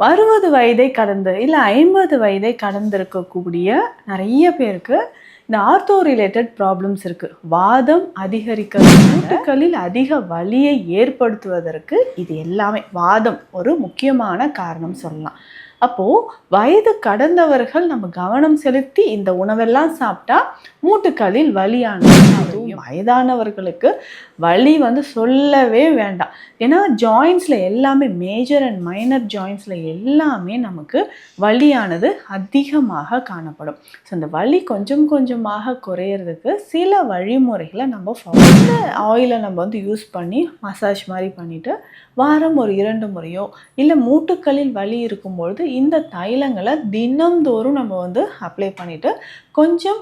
அறுபது வயதை கடந்து இல்லை ஐம்பது வயதை கடந்திருக்கக்கூடிய நிறைய பேருக்கு இந்த ஆர்த்தோ ரிலேட்டட் ப்ராப்ளம்ஸ் இருக்குது வாதம் அதிகரிக்கிறது மூட்டுக்களில் அதிக வலியை ஏற்படுத்துவதற்கு இது எல்லாமே வாதம் ஒரு முக்கியமான காரணம் சொல்லலாம். அப்போது வயது கடந்தவர்கள் நம்ம கவனம் செலுத்தி இந்த உணவெல்லாம் சாப்பிட்டா மூட்டுக்களில் வலியானது அதுவும் வயதானவர்களுக்கு வலி வந்து சொல்லவே வேண்டாம். ஏன்னா ஜாயின்ஸில் எல்லாமே மேஜர் அண்ட் மைனர் ஜாயின்ஸில் எல்லாமே நமக்கு வலியானது அதிகமாக காணப்படும். ஸோ அந்த வலி கொஞ்சம் கொஞ்சமாக குறையிறதுக்கு சில வழிமுறைகளை நம்ம ஃபாலோ ஆயிலை நம்ம வந்து யூஸ் பண்ணி மசாஜ் மாதிரி பண்ணிவிட்டு வாரம் ஒரு இரண்டு முறையோ இல்லை மூட்டுக்களில் வலி இருக்கும்பொழுது இந்த தைலங்களை தினம்தோறும் நம்ம வந்து அப்ளை பண்ணிவிட்டு கொஞ்சம்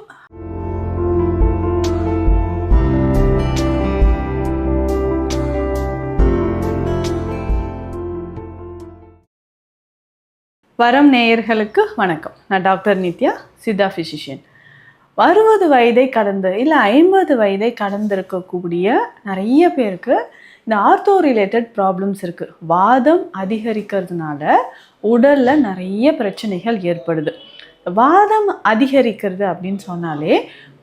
வரம் நேயர்களுக்கு வணக்கம். நான் டாக்டர் நித்யா சித்தா ஃபிசிஷியன் அறுபது வயதை கடந்து இல்லை ஐம்பது வயதை கடந்திருக்கக்கூடிய நிறைய பேருக்கு இந்த ஆர்த்தோ ரிலேட்டட் ப்ராப்ளம்ஸ் இருக்குது வாதம் அதிகரிக்கிறதுனால உடலில் நிறைய பிரச்சனைகள் ஏற்படுது. வாதம் அதிகரிக்கிறது அப்படின்னு சொன்னாலே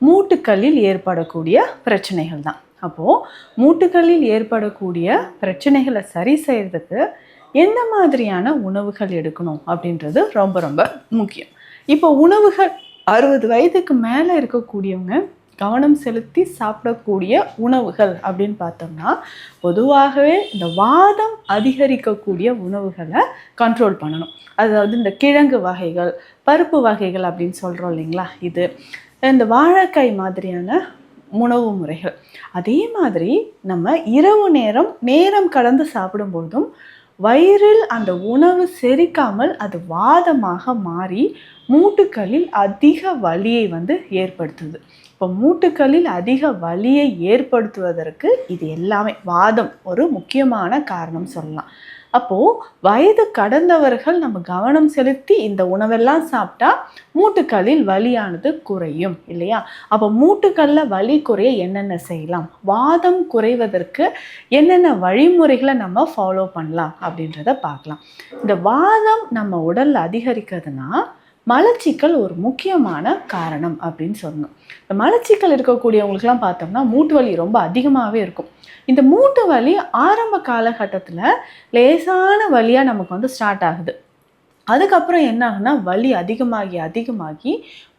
மூட்டுக்களில் ஏற்படக்கூடிய பிரச்சனைகள் தான். அப்போது மூட்டுக்களில் ஏற்படக்கூடிய பிரச்சனைகளை சரி செய்கிறதுக்கு எந்த மாதிரியான உணவுகள் எடுக்கணும் அப்படின்றது ரொம்ப ரொம்ப முக்கியம். இப்போ உணவுகள் அறுபது வயதுக்கு மேலே இருக்கக்கூடியவங்க கவனம் செலுத்தி சாப்பிடக்கூடிய உணவுகள் அப்படின்னு பார்த்தோம்னா பொதுவாகவே இந்த வாதம் அதிகரிக்கக்கூடிய உணவுகளை கண்ட்ரோல் பண்ணணும். அதாவது இந்த கிழங்கு வகைகள் பருப்பு வகைகள் அப்படின்னு சொல்கிறோம் இல்லைங்களா இது. இந்த வாழைக்காய் மாதிரியான உணவு முறைகள். அதே மாதிரி நம்ம இரவு நேரம் நேரம் கடந்து சாப்பிடும்போதும் வயிறில் அந்த உணவு செரிக்காமல் அது வாதமாக மாறி மூட்டுக்களில் அதிக வலியை வந்து ஏற்படுத்துது. இப்போ மூட்டுக்களில் அதிக வலியை ஏற்படுத்துவதற்கு இது எல்லாமே வாதம் ஒரு முக்கியமான காரணம் சொல்லலாம். அப்போது வயது கடந்தவர்கள் நம்ம கவனம் செலுத்தி இந்த உணவெல்லாம் சாப்பிட்டா மூட்டுக்களில் வலியானது குறையும் இல்லையா? அப்போ மூட்டுக்களில் வலி குறைய என்னென்ன செய்யலாம்? வாதம் குறைவதற்கு என்னென்ன வழிமுறைகளை நம்ம ஃபாலோ பண்ணலாம் அப்படின்றத பார்க்கலாம். இந்த வாதம் நம்ம உடலில் அதிகரிக்கிறதுனா மலச்சிக்கல் ஒரு முக்கியமான காரணம் அப்படின்னு சொல்லணும் இந்த மலச்சிக்கல் இருக்கக்கூடியவங்களுக்குலாம் பார்த்தோம்னா மூட்டு வலி ரொம்ப அதிகமாகவே இருக்கும். இந்த மூட்டு வலி ஆரம்ப காலகட்டத்தில் லேசான வலியாக நமக்கு வந்து ஸ்டார்ட் ஆகுது. அதுக்கப்புறம் என்ன ஆகுனா வலி அதிகமாகி அதிகமாகி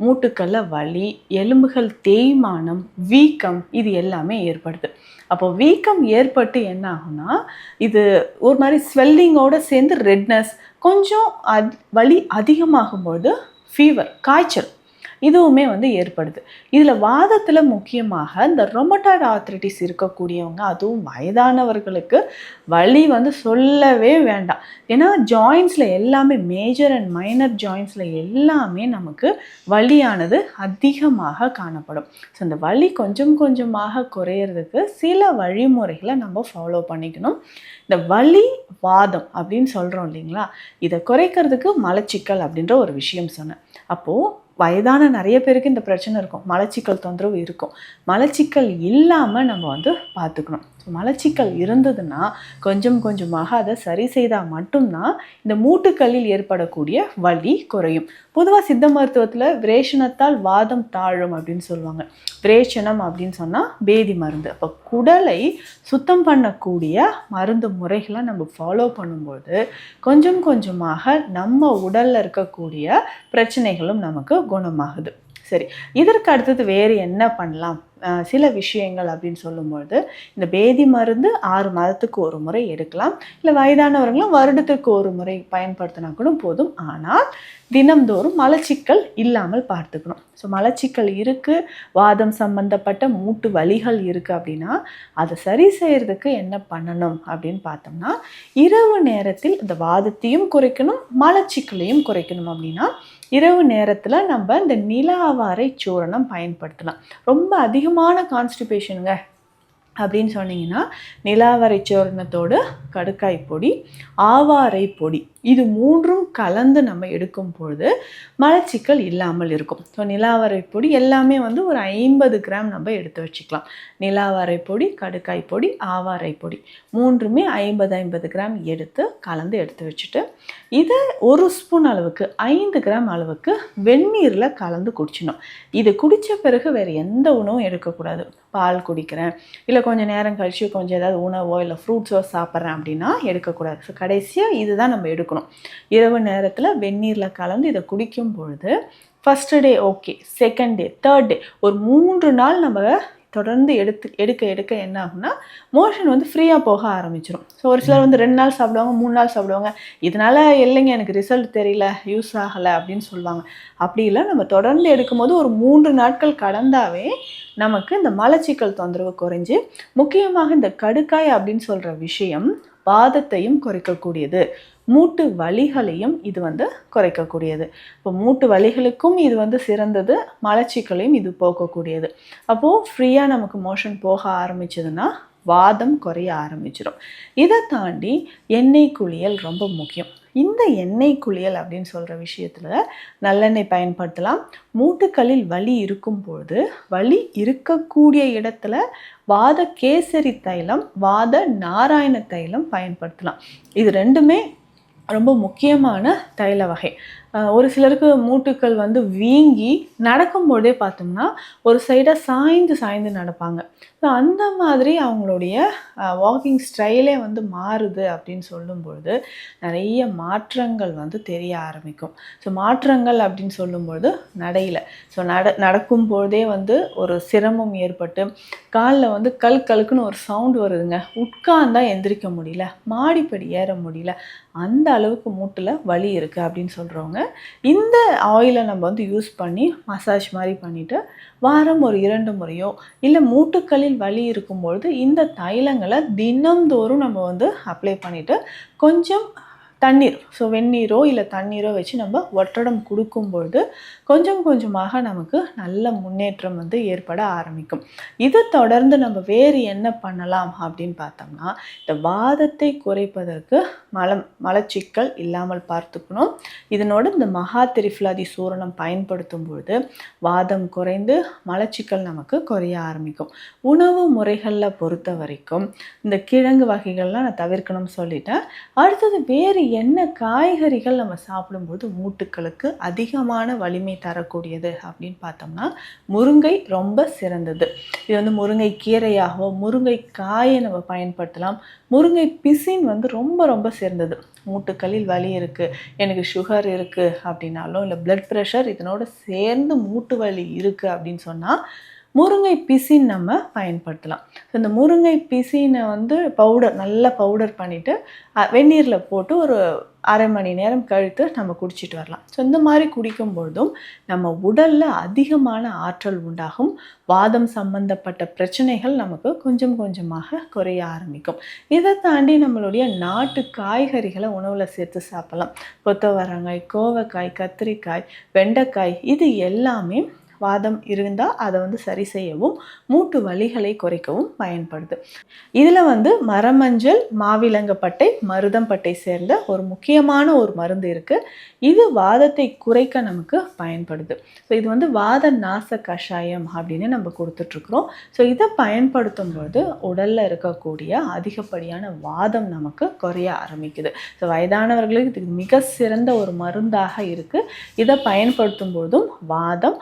மூட்டுக்கல்ல வலி எலும்புகள் தேய்மானம் வீக்கம் இது எல்லாமே ஏற்படுது. அப்போ வீக்கம் ஏற்பட்டு என்ன ஆகுனா இது ஒரு மாதிரி ஸ்வெல்லிங்கோடு சேர்ந்து ரெட்னஸ் கொஞ்சம் அத் வலி அதிகமாகும்போது ஃபீவர் காய்ச்சல். இதுவுமே வந்து ஏற்படுது. இதில் வாதத்தில் முக்கியமாக இந்த ரொமட்டாய்டு ஆர்த்ரைட்டிஸ் இருக்கக்கூடியவங்க அதுவும் வயதானவர்களுக்கு வலி வந்து சொல்லவே வேண்டாம். ஏன்னா ஜாயின்ஸில் எல்லாமே மேஜர் அண்ட் மைனர் ஜாயின்ஸில் எல்லாமே நமக்கு வலியானது அதிகமாக காணப்படும். ஸோ இந்த வலி கொஞ்சம் கொஞ்சமாக குறையிறதுக்கு சில வழிமுறைகளை நம்ம ஃபாலோ பண்ணிக்கணும். இந்த வலி வாதம் அப்படின்னு சொல்கிறோம் இல்லைங்களா? இதை குறைக்கிறதுக்கு மலச்சிக்கல் அப்படின்ற ஒரு விஷயம் சொன்னேன். அப்போது வயதான நிறைய பேருக்கு இந்த பிரச்சனை இருக்கும். மலச்சிக்கல் தொந்தரவு இருக்கும். மலச்சிக்கல் இல்லாமல் நம்ம வந்து பார்த்துக்கணும் மலச்சிக்கல் இருந்ததுன்னா கொஞ்சம் கொஞ்சமாக அதை சரி செய்தால் மட்டும்தான் இந்த மூட்டுக்களில் ஏற்படக்கூடிய வலி குறையும். பொதுவாக சித்த மருத்துவத்தில் விரேஷனத்தால் வாதம் தாழும் அப்படின்னு சொல்லுவாங்க. விரேச்சனம் அப்படின்னு சொன்னால் பேதி மருந்து. அப்போ குடலை சுத்தம் பண்ணக்கூடிய மருந்து முறைகளை நம்ம ஃபாலோ பண்ணும்போது கொஞ்சம் கொஞ்சமாக நம்ம உடலில் இருக்கக்கூடிய பிரச்சனைகளும் நமக்கு குணமாகுது. சரி இதற்கு அடுத்தது வேறு என்ன பண்ணலாம்? சில விஷயங்கள் அப்படின்னு சொல்லும்பொழுது இந்த பேதி மருந்து ஆறு மாதத்துக்கு ஒரு முறை எடுக்கலாம். இல்லை வயதானவர்களும் வருடத்துக்கு ஒரு முறை பயன்படுத்தினா கூட போதும். ஆனால் தினம்தோறும் மலச்சிக்கல் இல்லாமல் பார்த்துக்கணும். ஸோ மலச்சிக்கல் இருக்குது வாதம் சம்பந்தப்பட்ட மூட்டு வலிகள் இருக்குது அப்படின்னா அதை சரி செய்கிறதுக்கு என்ன பண்ணணும் அப்படின்னு பார்த்தோம்னா இரவு நேரத்தில் இந்த வாதத்தையும் குறைக்கணும் மலச்சிக்கலையும் குறைக்கணும் அப்படின்னா இரவு நேரத்தில் நம்ம இந்த நிலாவாரை சூரணம் பயன்படுத்தலாம். ரொம்ப அதிகமான கான்ஸ்டிபேஷனுங்க அப்படின்னு சொன்னீங்கன்னா நிலாவரை சூரணத்தோடு கடுக்காய் பொடி ஆவாரை பொடி இது மூன்றும் கலந்து நம்ம எடுக்கும் பொழுது மலச்சிக்கல் இல்லாமல் இருக்கும். ஸோ நிலாவரை பொடி எல்லாமே வந்து ஒரு ஐம்பது கிராம் நம்ம எடுத்து வச்சுக்கலாம். நிலாவரை பொடி கடுக்காய் பொடி ஆவாரை பொடி மூன்றுமே ஐம்பது ஐம்பது கிராம் எடுத்து கலந்து எடுத்து வச்சுட்டு இதை ஒரு ஸ்பூன் அளவுக்கு ஐந்து கிராம் அளவுக்கு வெந்நீரில் கலந்து குடிச்சிடணும். இது குடித்த பிறகு வேறு எந்த உணவும் எடுக்கக்கூடாது. பால் குடிக்கிறேன் இல்லை கொஞ்சம் நேரம் கழிச்சு கொஞ்சம் ஏதாவது உணவோ இல்லை ஃப்ரூட்ஸோ சாப்பிட்றேன் அப்படின்னா எடுக்கக்கூடாது. ஸோ கடைசியாக இதுதான் நம்ம எடுக்கணும். இரவு நேரத்தில் வெந்நீரில் கலந்து இதை குடிக்கும் பொழுது first day okay second day third day ஒரு மூன்று நாள் நம்ம தொடர்ந்து எடுத்து எடுக்க எடுக்க என்ன ஆகும்னா மோஷன் வந்து ஃப்ரீயாக போக ஆரம்பிச்சிடும் ஸோ ஒரு சிலர் வந்து ரெண்டு நாள் சாப்பிடுவாங்க மூணு நாள் சாப்பிடுவாங்க. இதனால் இல்லைங்க எனக்கு ரிசல்ட் தெரியல யூஸ் ஆகலை அப்படின்னு சொல்லுவாங்க. அப்படி இல்லை நம்ம தொடர்ந்து எடுக்கும்போது ஒரு மூன்று நாட்கள் கடந்தாவே நமக்கு இந்த மலச்சிக்கல் தொந்தரவு குறைஞ்சு முக்கியமாக இந்த கடுக்காய் அப்படின்னு சொல்கிற விஷயம் வாதத்தையும் குறைக்கக்கூடியது. மூட்டு வலிகளையும் இது வந்து குறைக்கக்கூடியது. இப்போ மூட்டு வலிகளுக்கும் இது வந்து சிறந்தது மலச்சிக்கலையும் இது போக்கக்கூடியது. அப்போது ஃப்ரீயாக நமக்கு மோஷன் போக ஆரம்பிச்சதுன்னா வாதம் குறைய ஆரம்பிச்சிடும். இதை தாண்டி எண்ணெய் குளியல் ரொம்ப முக்கியம். இந்த எண்ணெய் குளியல் அப்படின்னு சொல்கிற விஷயத்தில் நல்லெண்ணெய் பயன்படுத்தலாம். மூட்டுக்களில் வலி இருக்கும் பொழுது வலி இருக்கக்கூடிய இடத்துல வாத கேசரி தைலம் வாத நாராயண தைலம் பயன்படுத்தலாம். இது ரெண்டுமே ரொம்ப முக்கியமான தைல வகை. ஒரு சிலருக்கு மூட்டுக்கள் வந்து வீங்கி நடக்கும்போதே பார்த்தோம்னா ஒரு சைடாக சாய்ந்து சாய்ந்து நடப்பாங்க. ஸோ அந்த மாதிரி அவங்களுடைய வாக்கிங் ஸ்டைலே வந்து மாறுது அப்படின்னு சொல்லும்பொழுது நிறைய மாற்றங்கள் வந்து தெரிய ஆரம்பிக்கும். ஸோ மாற்றங்கள் அப்படின்னு சொல்லும்பொழுது நடையில். ஸோ நட நடக்கும்பொழுதே வந்து ஒரு சிரமம் ஏற்பட்டு காலில் வந்து கல் கழுக்குன்னு ஒரு சவுண்டு வருதுங்க. உட்கார்ந்தால் எந்திரிக்க முடியல மாடிப்படி ஏற முடியல. அந்த அளவுக்கு மூட்டில் வலி இருக்குது அப்படின்னு சொல்கிறவங்க இந்த ஆயிலை நம்ம வந்து யூஸ் பண்ணி மசாஜ் மாதிரி பண்ணிவிட்டு வாரம் ஒரு இரண்டு முறையோ இல்லை மூட்டுக்களில் வலி இருக்கும்பொழுது இந்த தைலங்களை தினம்தோறும் நம்ம வந்து அப்ளை பண்ணிவிட்டு கொஞ்சம் தண்ணீர். ஸோ வெந்நீரோ இல்லை தண்ணீரோ வச்சு நம்ம ஒற்றடம் கொடுக்கும் பொழுது கொஞ்சம் கொஞ்சமாக நமக்கு நல்ல முன்னேற்றம் வந்து ஏற்பட ஆரம்பிக்கும். இதை தொடர்ந்து நம்ம வேறு என்ன பண்ணலாம் அப்படின்னு பார்த்தோம்னா இந்த வாதத்தை குறைப்பதற்கு மலம் மலச்சிக்கல் இல்லாமல் பார்த்துக்கணும். இதனோடு இந்த மகா திரிஃபிலாதி சூரணம் பயன்படுத்தும் பொழுது வாதம் குறைந்து மலச்சிக்கல் நமக்கு குறைய ஆரம்பிக்கும். உணவு முறைகளில் பொறுத்த வரைக்கும் இந்த கிழங்கு வகைகள்லாம் நான் தவிர்க்கணும்னு சொல்லிட்டேன். அடுத்தது வேறு என்ன காய்கறிகள் நம்ம சாப்பிடும்போது மூட்டுக்களுக்கு அதிகமான வலிமை தரக்கூடியது அப்படின்னு பார்த்தோம்னா முருங்கை ரொம்ப சிறந்தது. இது வந்து முருங்கை கீரையாகவோ முருங்கை காயை நம்ம பயன்படுத்தலாம். முருங்கை பிசின் வந்து ரொம்ப ரொம்ப சிறந்தது. மூட்டுக்களில் வலி இருக்குது எனக்கு சுகர் இருக்குது அப்படின்னாலும் இல்லை பிளட் ப்ரெஷர் இதனோட சேர்ந்து மூட்டு வலி இருக்குது அப்படின்னு சொன்னால் முருங்கை பிசின் நம்ம பயன்படுத்தலாம். ஸோ இந்த முருங்கை பிசினை வந்து பவுடர் நல்லா பவுடர் பண்ணிவிட்டு வெந்நீரில் போட்டு ஒரு அரை மணி நேரம் கழித்து நம்ம குடிச்சிட்டு வரலாம். ஸோ இந்த மாதிரி குடிக்கும் பொழுதும் நம்ம உடலில் அதிகமான ஆற்றல் உண்டாகும். வாதம் சம்பந்தப்பட்ட பிரச்சனைகள் நமக்கு கொஞ்சம் கொஞ்சமாக குறைய ஆரம்பிக்கும். இதை தாண்டி நம்மளுடைய நாட்டு காய்கறிகளை உணவில் சேர்த்து சாப்பிடலாம். கொத்தவரங்காய் கோவக்காய் கத்திரிக்காய் வெண்டைக்காய் இது எல்லாமே வாதம் இருந்தால் அதை வந்து சரி செய்யவும் மூட்டு வலிகளை குறைக்கவும் பயன்படுது. இதில் வந்து மரமஞ்சள் மாவிலங்கப்பட்டை மருதம்பட்டை சேர்ந்த ஒரு முக்கியமான ஒரு மருந்து இருக்குது இது வாதத்தை குறைக்க நமக்கு பயன்படுது. ஸோ இது வந்து வாத நாச கஷாயம் அப்படின்னு நம்ம கொடுத்துட்ருக்குறோம். ஸோ இதை பயன்படுத்தும் போது உடலில் இருக்கக்கூடிய அதிகப்படியான வாதம் நமக்கு குறைய ஆரம்பிக்குது. ஸோ வயதானவர்களுக்கு இது மிக சிறந்த ஒரு மருந்தாக இருக்குது இதை பயன்படுத்தும் போதும் வாதம்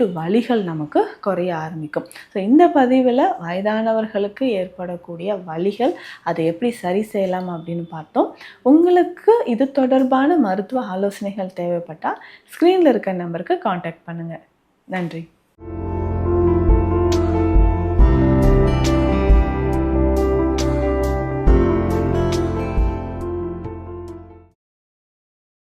மூட்டு வலிகள் நமக்கு குறைய ஆரம்பிக்கும். ஸோ இந்த பதிவில் வயதானவர்களுக்கு ஏற்படக்கூடிய வலிகள் அதை எப்படி சரி செய்யலாம் அப்படின்னு பார்த்தோம். உங்களுக்கு இது தொடர்பான மருத்துவ ஆலோசனைகள் தேவைப்பட்டால் ஸ்க்ரீனில் இருக்க நம்பருக்கு காண்டாக்ட் பண்ணுங்கள் நன்றி.